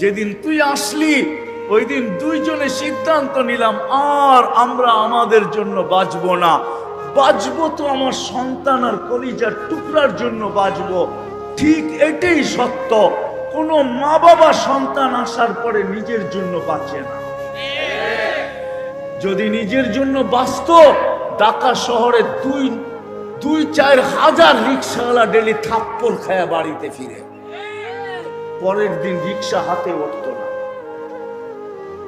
যেদিন তুই আসলি ওই দিন দুইজনে সিদ্ধান্ত নিলাম, আর আমরা আমাদের জন্য বাঁচবো না। বাঁচবো তো আমার সন্তান আর কলিজার টুকরার জন্য বাঁচবো। ঠিক এটাই সত্য, কোনো মা বাবা সন্তান আসার পরে নিজের জন্য বাঁচে না। যদি নিজের জন্য বাঁচত, ঢাকা শহরে দুই দুই, চার হাজার রিক্সাওয়ালা ডেলি থাপ্পড় খায়া বাড়িতে ফিরে। পরের দিন রিক্সা হাতে উঠত না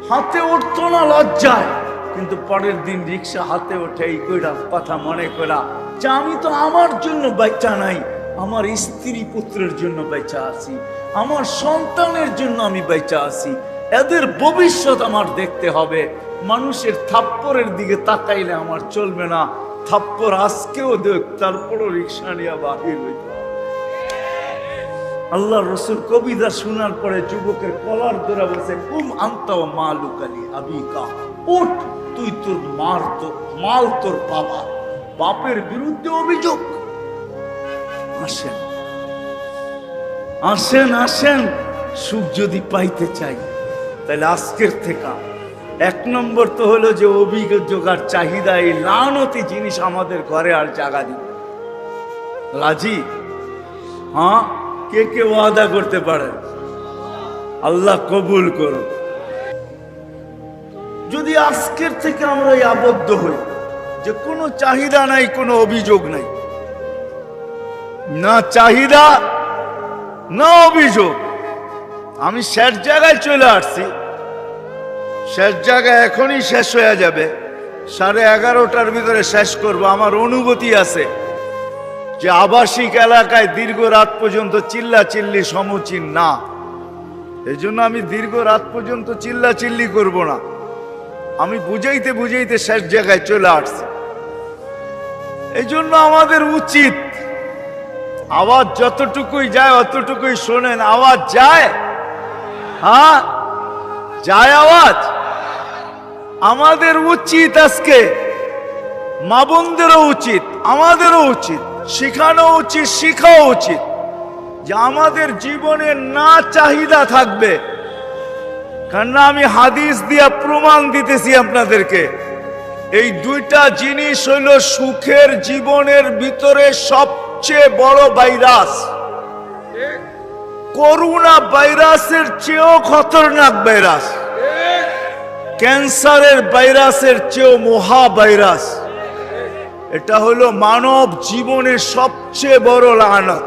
হাতে উঠতো না লজ্জায়, কিন্তু পরের দিন রিক্সা হাতে ওঠে এই কইরা কথা মনে করা যে আমি তো আমার জন্য বাচ্চা নাই, আমার স্ত্রী পুত্রের জন্য বেচা আছি, আমার সন্তানের জন্য আমি বেচা আছি, এদের ভবিষ্যৎ আমার দেখতে হবে, মানুষের থাপ্পরের দিকে তাকাইলে আমার চলবে না থাপ্পর আজকেও দেখ, তারপরও রিক্সা নিয়ে বাহির হইতে। আল্লাহ রসুল কবিতা শোনার পরে যুবকের কলার ধরে বলছে, কুম আন্তা ও মা লুকালি আবিকা? উঠ, তুই তোর মার তো, মাল তোর বাবা। বাপের বিরুদ্ধে অভিযোগ। আসেন। আসেন আসেন। সুখ যদি পাইতে চাই, তাহলে আজকের থেকে এক নম্বর তো হলো যে অভিযোগ আর চাহিদা, এই লানতি জিনিস আমাদের ঘরে আর জায়গা দিবে রাজি? হ্যাঁ? কে কে ওয়াদা করতে পারে? আল্লাহ কবুল করো যদি আজকের থেকে আমরা আবদ্ধ হই, যে কোনো চাহিদা নাই, কোনো অভিযোগ নাই, না চাহিদা, না অভিযোগ, আমি শেষ জায়গায় চলে আসছি। শেষ জায়গা এখনই শেষ হয়ে যাবে। সাড়ে এগারোটার ভিতরে শেষ করব, আমার অনুভূতি আছে। যে আবাসিক এলাকায় দীর্ঘ রাত পর্যন্ত চিল্লা চিল্লি সমুচীন না এই জন্য আমি দীর্ঘ রাত পর্যন্ত চিল্লা চিল্লি করব না। আমি বুঝাইতে বুঝাইতে শেষ জায়গায় চলে আসছি। এই জন্য আমাদের উচিত আওয়াজ যতটুকুই যায় অতটুকুই শোনেন। আওয়াজ যায়? হ্যাঁ যায় আওয়াজ? আমাদের উচিত আজকে। মা উচিত, আমাদেরও উচিত। শেখানো উচিত, শেখাও উচিত। যে আমাদের জীবনে না চাহিদা থাকবে। কারণ আমি হাদিস দিয়া প্রমাণ দিতেছি আপনাদেরকে। এই দুইটা জিনিস হইল সুখের জীবনের ভিতরে সবচেয়ে বড় ভাইরাস। করোনা ভাইরাসের চেয়েও খতরনাক ভাইরাস। ক্যান্সারের ভাইরাসের চেয়েও মহা ভাইরাস। এটা হলো মানব জীবনের সবচেয়ে বড় লানত।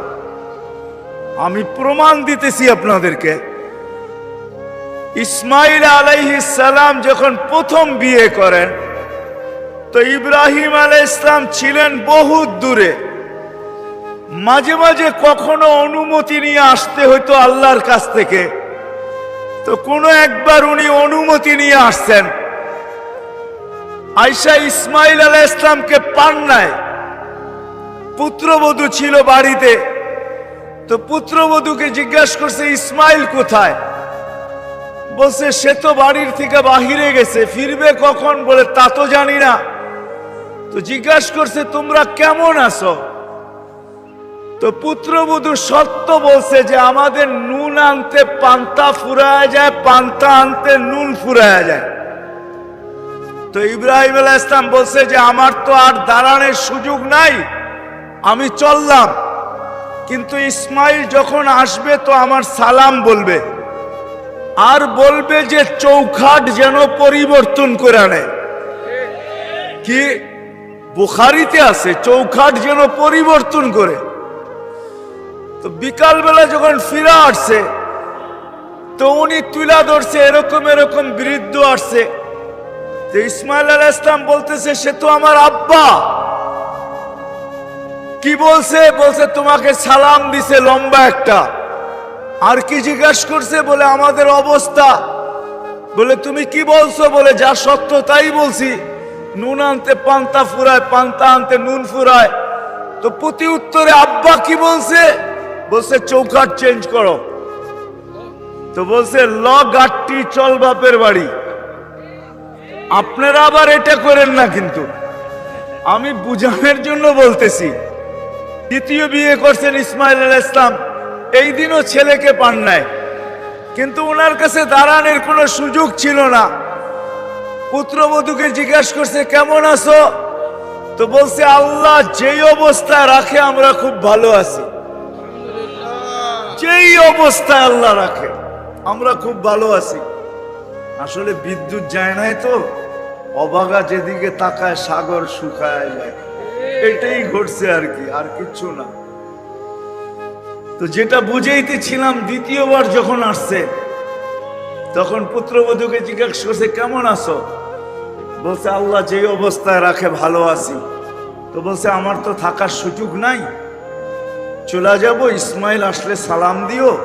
আমি প্রমাণ দিতেছি আপনাদেরকে। ইসমাইল সালাম যখন প্রথম বিয়ে করেন, তো ইব্রাহিম আলাই ইসলাম ছিলেন বহু দূরে। মাঝে মাঝে কখনো অনুমতি নিয়ে আসতে হইতো আল্লাহর কাছ থেকে। তো কোনো একবার উনি অনুমতি নিয়ে আসছেন। আয়সা ইসমাইল আলাহ ইসলামকে পান নাই। পুত্রবধূ ছিল বাড়িতে। তো পুত্রবধূকে জিজ্ঞাসা করছে, ইসমাইল কোথায়? বলছে, সে তো বাড়ির থেকে বাহিরে গেছে, ফিরবে কখন? বলে, তা তো জানি না। তো জিজ্ঞাসা করছে, তোমরা কেমন আছো? তো পুত্রবধূ সত্য বলছে যে, আমাদের নুন আনতে পান্তা ফুরায় যায়, পান্তা আনতে নুন ফুরায় যায়। তো ইব্রাহিম আলাহ ইসলাম বলছে যে, আমার তো আর দাঁড়ানোর সুযোগ নাই, আমি চললাম। কিন্তু ইসমাইল যখন আসবে তো আমার সালাম বলবে। আর বলবে যে, চৌখাট যেন পরিবর্তন করে নেয় কি? বুখারিতে আছে, চৌখাট যেন পরিবর্তন করে। তো বিকালবেলা যখন ফিরা আসছে, তো উনি তুলা ধরছে, এরকম এরকম বৃদ্ধ আসছে। তো ইসমাইল আল ইসলাম বলতেছে, সে তো আমার আব্বা। কি বলছে? বলছে, তোমাকে সালাম দিছে লম্বা একটা। আর কি জিজ্ঞাসা করছে? বলে, আমাদের অবস্থা। বলে, তুমি কি বলছো? বলে, যা সত্য তাই বলছি। নুন আনতে পান্তা ফুরায়, পান্তা আনতে নুন ফুরায়। তো প্রতি উত্তরে, আব্বা কি বলছে? বলছে চৌকাট চেঞ্জ করো। তো বলছে ল গাট্টি চল বাপের বাড়ি। আপনারা আবার এটা করেন না কিন্তু। আমি বুঝানোর জন্য বলতেছি, দ্বিতীয় বিয়ে করছেন ইসমাইল আল ইসলাম এই দিনও ছেলেকে পান নাই। কিন্তু ওনার কাছে দাঁড়ানোর কোনো সুযোগ ছিল না। পুত্রবধূকে জিজ্ঞাসা করছে, কেমন আছো? তো বলছে, আল্লাহ যেই অবস্থায় রাখে, আমরা খুব ভালো আছি। যেই অবস্থায় আল্লাহ রাখে, আমরা খুব ভালো আছি। আসলে বিদ্যুৎ যায় নাই তো। অবাগা যেদিকে তাকায় সাগর শুকায় যায়। এটাই ঘটছে আর কি, আর কিচ্ছু না। তো যেটা বুঝাইতেছিলাম দ্বিতীয়বার যখন আসছে, তখন পুত্রবধূকে জিজ্ঞাসা করছে, কেমন আছো? বলছে, আল্লাহ যে অবস্থায় রাখে ভালো আছি। তো বলছে, আমার তো থাকার সুযোগ নাই। চলে যাব, ইসমাইল আসলে সালাম দিও।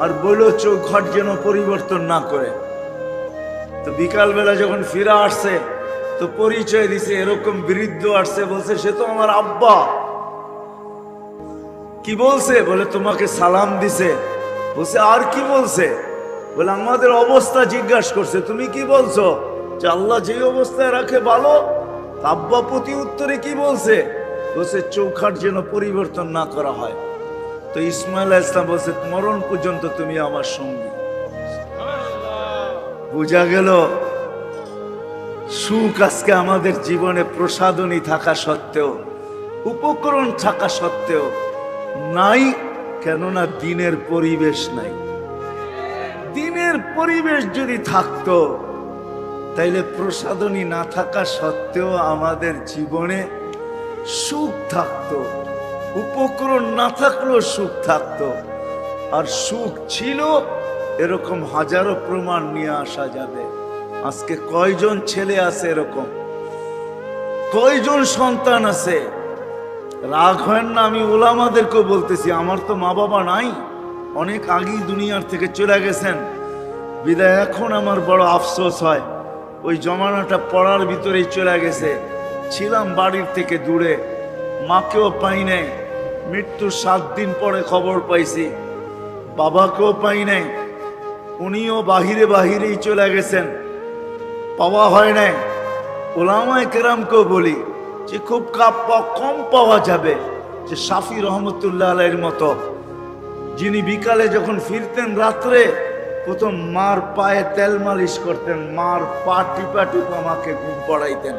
আর বলো চৌঘট যেন পরিবর্তন না করে। তো বিকালবেলা যখন ফিরা আসছে, তো পরিচয় দিছে, এরকম বৃদ্ধ আসছে, বলছে, সে তো আমার আব্বা। কি বলছে? বলে, তোমাকে সালাম দিছে। বলছে, আর কি বলছে? বলে, আমাদের অবস্থা জিজ্ঞাসা করছে। তুমি কি বলছো? যে আল্লাহ যে অবস্থায় রাখে ভালো। আব্বা প্রতি উত্তরে কি বলছে? বলছে, চৌখাট যেন পরিবর্তন না করা হয়। তো ইসমাইল ইসলাম বলছে, মরণ পর্যন্ত তুমি আমার সঙ্গী। বোঝা গেল, সুখ আজকে আমাদের জীবনে প্রসাদনী থাকা সত্ত্বেও, উপকরণ থাকা সত্ত্বেও নাই, কেননা দিনের পরিবেশ নাই। দিনের পরিবেশ যদি থাকতো, তাইলে প্রসাদনী না থাকা সত্ত্বেও আমাদের জীবনে সুখ থাকতো, উপকরণ না থাকলেও সুখ থাকতো। আর সুখ ছিল এরকম হাজারো প্রমাণ নিয়ে আসা যাবে। আজকে কয়জন ছেলে আছে এরকম? কয়জন সন্তান আছে? রাগ হয় না, আমি ওলামাদেরকেও বলতেছি, আমার তো মা বাবা নাই। অনেক আগেই দুনিয়ার থেকে চলে গেছেন। বিদায়, এখন আমার বড় আফসোস হয়, ওই জমানাটা পড়ার ভিতরেই চলে গেছে। ছিলাম বাড়ির থেকে দূরে, মাকেও পাই নাই, মৃত্যুর সাত দিন পরে খবর পাইছি, বাবাকেও পাই নাই উনিও বাহিরে বাহিরেই চলে গেছেন। পাওয়া হয় নাই। ওলামায় কেরামকেও বলি যে খুব কাপ- কম পাওয়া যাবে যে সাফি রহমতুল্লাহ আলাইয়ের মতো। যিনি বিকালে যখন ফিরতেন রাত্রে, প্রথম মার পায়ে তেল মালিশ করতেন, মার পা টিপা আমাকে ঘুম পড়াইতেন।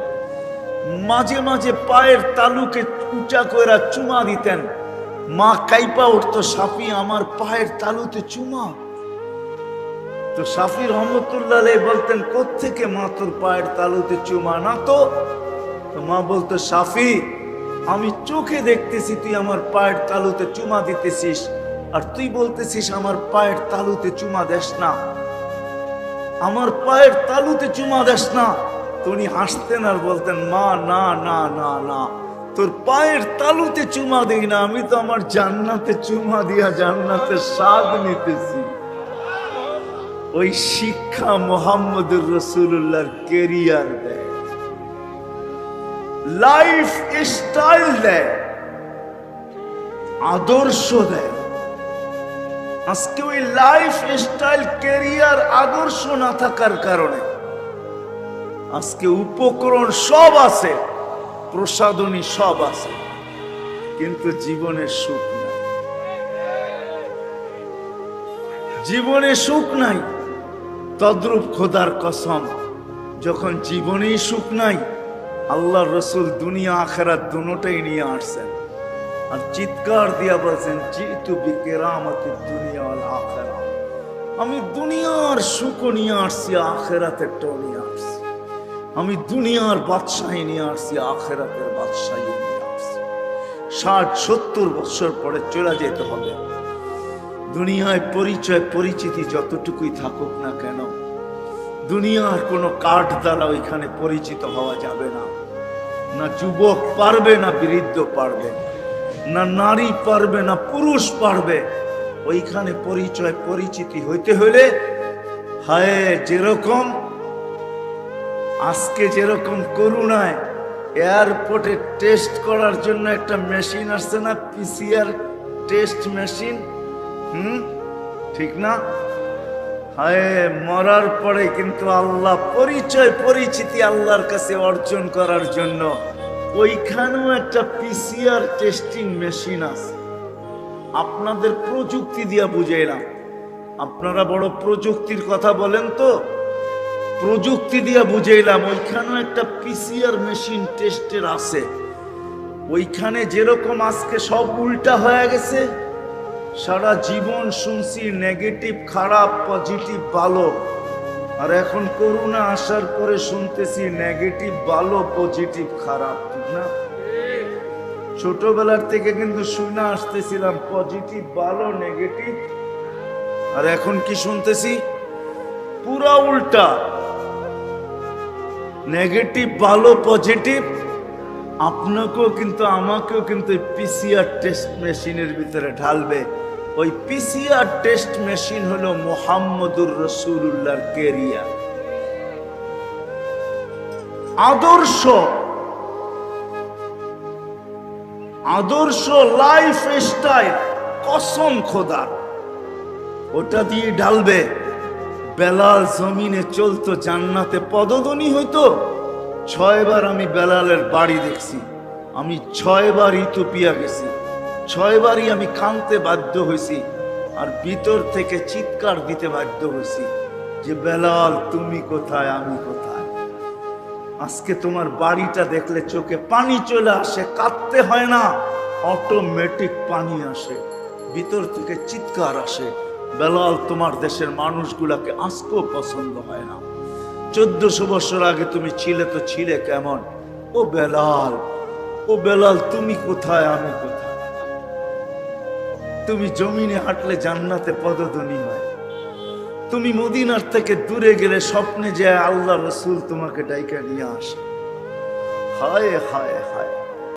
মাঝে মাঝে পায়ের তালুকে উঁচা কইরা চুমা দিতেন। মা কাইপা উঠতো সাফি আমার পায়ের তালুতে চুমা। তো সাফি রহমতুল্লাহ বলতেন, কোত্থেকে মা তোর পায়ের তালুতে চুমা? না তো? মা বলতো সাফি আমি চোখে দেখতেছি তুই আমার পায়ের তালুতে চুমা দিতেছিস, আর তুই বলতেছিস আমার পায়ের তালুতে চুমা দেস না। আমার পায়ের তালুতে চুমা দেস না। তো উনি হাসতেন আর বলতেন, মা, না না না না, তোর পায়ের তালুতে চুমা দিই না, আমি তো আমার জান্নাতে চুমা দিয়া জান্নাতে স্বাদ নিতেছি। ওই শিক্ষা মোহাম্মদুর রসুল্লাহর কেরিয়ার দেয়। লাইফ স্টাইল দেয়। আদর্শ দেয়। আজকে ওই লাইফ স্টাইল কেরিয়ার আদর্শ না থাকার কারণে আজকে উপকরণ সব আছে প্রসাদনী সব আছে, কিন্তু জীবনের সুখ নাই। জীবনে সুখ নাই। তদ্রূপ খোদার কসম, যখন জীবনেই সুখ নাই আল্লাহ রসুল দুনিয়া, আখেরাত দুটাই নিয়ে আসছেন। আর চিৎকার দিয়া বলছেন, জিতু বিকেরামতের দুনিয়া আখেরা। আমি দুনিয়ার সুখ নিয়ে আসছি আখেরাতেরটাও নিয়ে আসছি। আমি দুনিয়ার বাদশাহী নিয়ে আসছি, আখেরাতের বাদশাহী নিয়ে আসছি। ষাট, সত্তর বছর পরে চলে যেতে হবে। দুনিয়ায় পরিচয়, পরিচিতি যতটুকুই থাকুক না কেন, দুনিয়ার কোনো কাঠ দ্বারা ওইখানে পরিচিত হওয়া যাবে না। না যুবক পারবে, না বৃদ্ধ পারবে, না নারী পারবে, না পুরুষ পারবে। ওইখানে পরিচয়, পরিচিতি হইতে হলে হায় যেরকম, আজকে যেরকম করুণায় এয়ারপোর্টে টেস্ট করার জন্য একটা মেশিন আসছে না পিসিআর টেস্ট মেশিন হুম? ঠিক না? হায়, মরার পরে কিন্তু আল্লাহ পরিচয়, পরিচিতি আল্লাহর কাছে অর্জন করার জন্য ওইখানেও একটা পিসিআর টেস্টিং মেশিন আছে। আপনাদের প্রযুক্তি দিয়া বুঝাইলাম আপনারা বড় প্রযুক্তির কথা বলেন তো। প্রযুক্তি দিয়ে বুঝাইলাম, ওইখানেও একটা পিসিআর মেশিন টেস্টের আছে। ওইখানে যেরকম আজকে সব উল্টা হয়ে গেছে সারা জীবন শুনছি নেগেটিভ খারাপ পজিটিভ ভালো আর এখন করোনা আসার পরে শুনতেছি নেগেটিভ ভালো পজিটিভ খারাপ, ঠিক না? ছোটবেলার থেকে কিন্তু শুনে আসতেছিলাম পজিটিভ ভালো নেগেটিভ আর এখন কি শুনতেছি? পুরা উল্টা। নেগেটিভ ভালো পজিটিভ আপনাকেও কিন্তু, আমাকেও কিন্তু পিসিআর টেস্ট মেশিনের ভিতরে ঢালবে। ওই পিসিআর টেস্ট মেশিন হলো মোহাম্মদুর রসুল্লাহর কেরিয়া আদর্শ। আদর্শ লাইফ স্টাইল কসম খোদার ওটা দিয়ে ঢালবে। বেলাল জমিনে চলতো, জান্নাতে পদধ্বনি হইতো। ছয়বার আমি বেলালের বাড়ি দেখছি। আমি ছয়বার ইথোপিয়া গেছি। ছয়বারই আমি কাঁদতে বাধ্য হয়েছি আর ভিতর থেকে চিৎকার দিতে বাধ্য হয়েছি যে, বেলাল, তুমি কোথায়, আমি কোথায়? আজকে তোমার বাড়িটা দেখলে চোখে পানি চলে আসে, কাঁদতে হয় না অটোমেটিক পানি আসে, ভিতর থেকে চিৎকার আসে। বেলাল, তোমার দেশের মানুষগুলাকে আজকেও পছন্দ হয় না। চোদ্দশো বছর আগে তুমি ছিলে তো ছিলে কেমন? ও বেলাল ও বেলাল, তুমি কোথায়, আমি কোথায়? তুমি জমিনে হাঁটলে জান্নাতে পদধ্বনি হয়। তুমি মদিনার থেকে দূরে গেলে স্বপ্নে যে আল্লাহ রসুল তোমাকে ডাইকা নিয়ে আসে। হায় হায় হায়।